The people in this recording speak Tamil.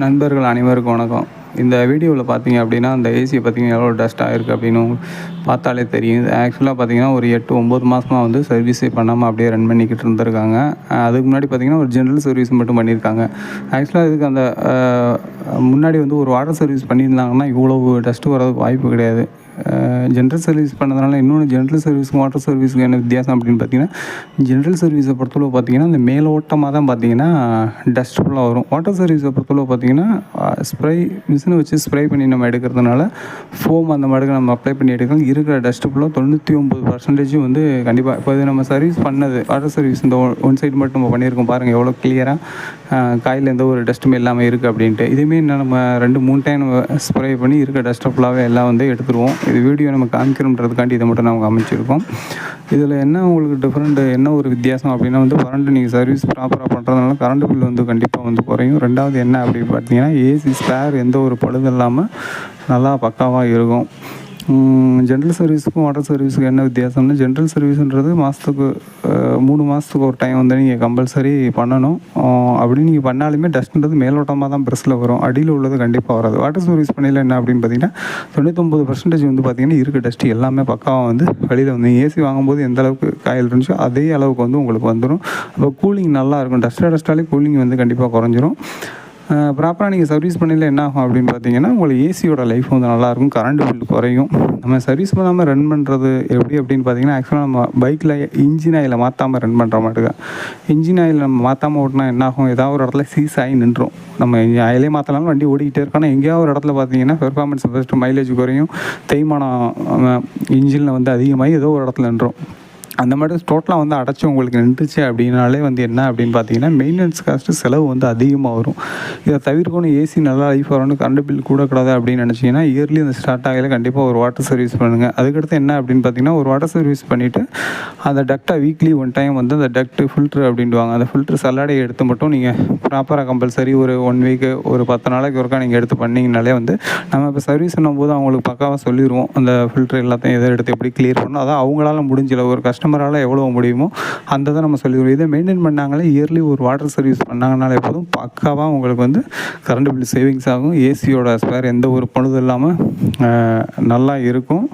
நண்பர்கள் அனைவருக்கும் வணக்கம். இந்த வீடியோவில் பார்த்தீங்க அப்படின்னா அந்த ஏசியை பார்த்தீங்கன்னா எவ்வளோ டஸ்ட் ஆகிருக்கு அப்படின்னு பார்த்தாலே தெரியும் ஆக்சுவலாக பார்த்தீங்கன்னா ஒரு எட்டு ஒம்பது மாதமாக வந்து சர்வீஸே பண்ணாமல் அப்படியே ரன் பண்ணிக்கிட்டு இருந்திருக்காங்க. அதுக்கு முன்னாடி பார்த்தீங்கன்னா ஒரு ஜென்ரல் சர்வீஸ் மட்டும் பண்ணியிருக்காங்க. ஆக்சுவலாக இதுக்கு அந்த முன்னாடி வந்து ஒரு வாட்டர் சர்வீஸ் பண்ணியிருந்தாங்கன்னா இவ்வளோ டஸ்ட்டு வரதுக்கு வாய்ப்பு கிடையாது. ஜென்ரல் சர்வீஸ் பண்ணதுனால இன்னொன்று ஜென்ரல் சர்வீஸ்க்கு வாட்டர் சர்வீஸ்க்கு என்ன வித்தியாசம் அப்படின்னு பார்த்தீங்கன்னா ஜென்ரல் சர்வீஸை பொறுத்தளவு பார்த்தீங்கன்னா அந்த மேலோட்டமாக தான் பார்த்தீங்கன்னா டஸ்ட் ஃபுல்லாக வரும். வாட்டர் சர்வீஸை பொறுத்தளவு பார்த்தீங்கன்னா ஸ்ப்ரை மிஷினை வச்சு ஸ்ப்ரே பண்ணி நம்ம எடுக்கிறதுனால ஃபோம் அந்த மாதிரி நம்ம அப்ளை பண்ணி எடுக்கலாம். இருக்கிற டஸ்ட் ஃபுல்லாக தொண்ணூற்றி ஒம்பது பர்சன்டேஜ் வந்து கண்டிப்பாக இப்போ இது நம்ம சர்வீஸ் பண்ணது வாட்டர் சர்வீஸ் இந்த ஒன் சைடு மட்டும் நம்ம பண்ணியிருக்கோம் பாருங்கள் எவ்வளோ கிளியராக காயில் எந்த ஒரு டஸ்ட்டுமே இல்லாமல் இருக்குது அப்படின்ட்டு. இதுவுமே என்ன நம்ம ரெண்டு மூணு டைம் ஸ்ப்ரே பண்ணி இருக்கிற டஸ்ட்டை ஃபுல்லாகவே எல்லாம் வந்து எடுத்துருவோம். இது வீடியோ நம்ம காமிக்கிறோன்றதுக்காண்டி இதை மட்டும் நம்ம அமைச்சிருக்கோம் இதில் என்ன உங்களுக்கு டிஃப்ரெண்ட் என்ன ஒரு வித்தியாசம் அப்படின்னா வந்து கரண்ட் நீங்கள் சர்வீஸ் ப்ராப்பராக பண்ணுறதுனால கரண்ட் பில் வந்து கண்டிப்பாக வந்து குறையும். ரெண்டாவது என்ன அப்படின்னு பார்த்தீங்கன்னா ஏசி ஸ்பேர் எந்த ஒரு பழுது இல்லாமல் நல்லா பக்காவாக இருக்கும். ஜென்ரல் சர்வீஸுக்கும் வாட்டர் சர்வீஸுக்கும் என்ன வித்தியாசம்னா ஜென்ரல் சர்வீஸுன்றது மாதத்துக்கு மூணு மாதத்துக்கு ஒரு டைம் வந்து நீங்கள் கம்பல்சரி பண்ணணும். அப்படி நீங்கள் பண்ணாலுமே டஸ்ட்ன்றது மேலோட்டமாக தான் ப்ரெஸ்ஸில் வரும். அடியில் உள்ளது கண்டிப்பாக வராது. வாட்டர் சர்வீஸ் பண்ணியில் என்ன அப்படின்னு பார்த்தீங்கன்னா தொண்ணூத்தொம்பது பர்சன்டேஜ் வந்து பார்த்தீங்கன்னா இருக்க டஸ்ட் எல்லாமே பக்காவாக வந்து வெளியில் வந்து ஏசி வாங்கும்போது எந்த அளவுக்கு காயில் இருந்துச்சோ அதே அளவுக்கு வந்து உங்களுக்கு வந்துடும் அப்போ கூலிங் நல்லா இருக்கும். டஸ்ட்டாக டஸ்ட்டாலே கூலிங் வந்து கண்டிப்பாக குறைஞ்சிரும். ப்ராப்பராக நீங்கள் சர்வீஸ் பண்ணல என்ன ஆகும் அப்படின்னு பார்த்தீங்கன்னா உங்களுக்கு ஏசியோட லைஃப் வந்து நல்லாயிருக்கும் கரண்ட் பில் குறையும். நம்ம சர்வீஸ் பண்ணாமல் ரன் பண்ணுறது எப்படி அப்படின்னு பார்த்தீங்கன்னா ஆக்சுவலாக நம்ம பைக்கில் இன்ஜின் ஆயில் மாற்றாமல் ரன் பண்ணுற மாட்டுங்க இன்ஜின் ஆயில் நம்ம மாற்றாமல் ஓட்டினா என்ன ஆகும்? ஏதாவது ஒரு இடத்துல சீஸ் ஆகி நின்றோம் நம்ம ஆயிலே மாற்றலாம் வண்டி ஓடிக்கிட்டே இருக்கோம். ஆனால் எங்கேயாவது ஒரு இடத்துல பார்த்தீங்கன்னா பெர்ஃபார்மன்ஸ் ஃபஸ்ட்டு மைலேஜ் குறையும். தேய்மானம் இன்ஜினில் வந்து அதிகமாகி ஏதோ ஒரு இடத்துல நின்றோம் அந்த மாதிரி டோட்டலாக வந்து அடைச்சி உங்களுக்கு நின்றுச்சு அப்படின்னாலே வந்து என்ன அப்படின்னு பார்த்தீங்கன்னா மெயின்டெனன்ஸ் காஸ்ட்டு செலவு வந்து அதிகமாக வரும். இதை தவிர்க்கணும் ஏசி நல்லா லைஃப் வரணும் கரண்ட் பில் கூட கூடாது அப்படின்னு நினச்சிங்கன்னா இயர்லி அந்த ஸ்டார்ட் ஆகல கண்டிப்பாக ஒரு வாட்டர் சர்வீஸ் பண்ணுங்கள் அதுக்கடுத்து என்ன அப்படின்னு பார்த்தீங்கன்னா ஒரு வாட்டர் சர்வீஸ் பண்ணிவிட்டு அந்த டக்டை வீக்லி ஒன் டைம் வந்து அந்த டக்ட்டு ஃபில்ட்ரு அப்படின்வாங்க அந்த ஃபில்ட்ரு சல்லாடை எடுத்து மட்டும் நீங்கள் ப்ராப்பராக கம்பல்சரி ஒரு ஒன் வீக்கு ஒரு பத்து நாளைக்கு ஒருக்கா நீங்கள் எடுத்து பண்ணிங்கனாலே வந்து நம்ம இப்போ சர்வீஸ் பண்ணும்போது அவங்களுக்கு பக்காவாக சொல்லிடுவோம் அந்த ஃபில்ட்ரு எல்லாத்தையும் எதை எடுத்து எப்படி கிளியர் பண்ணணும் அதான் அவங்களால முடிஞ்சல ஒரு கஷ்டம். கஸ்டமரால் எவ்வளோ முடியுமோ அந்த தான் நம்ம சொல்லிடுவோம் இதை மெயின்டைன் பண்ணாங்களே இயர்லி ஒரு வாட்டர் சர்வீஸ் பண்ணாங்கனாலே போதும். பக்காவாக உங்களுக்கு வந்து கரண்ட் பில் சேவிங்ஸ் ஆகும். ஏசியோட ஸ்பேர் எந்த ஒரு பழுதும் இல்லாமல் நல்லா இருக்கும்.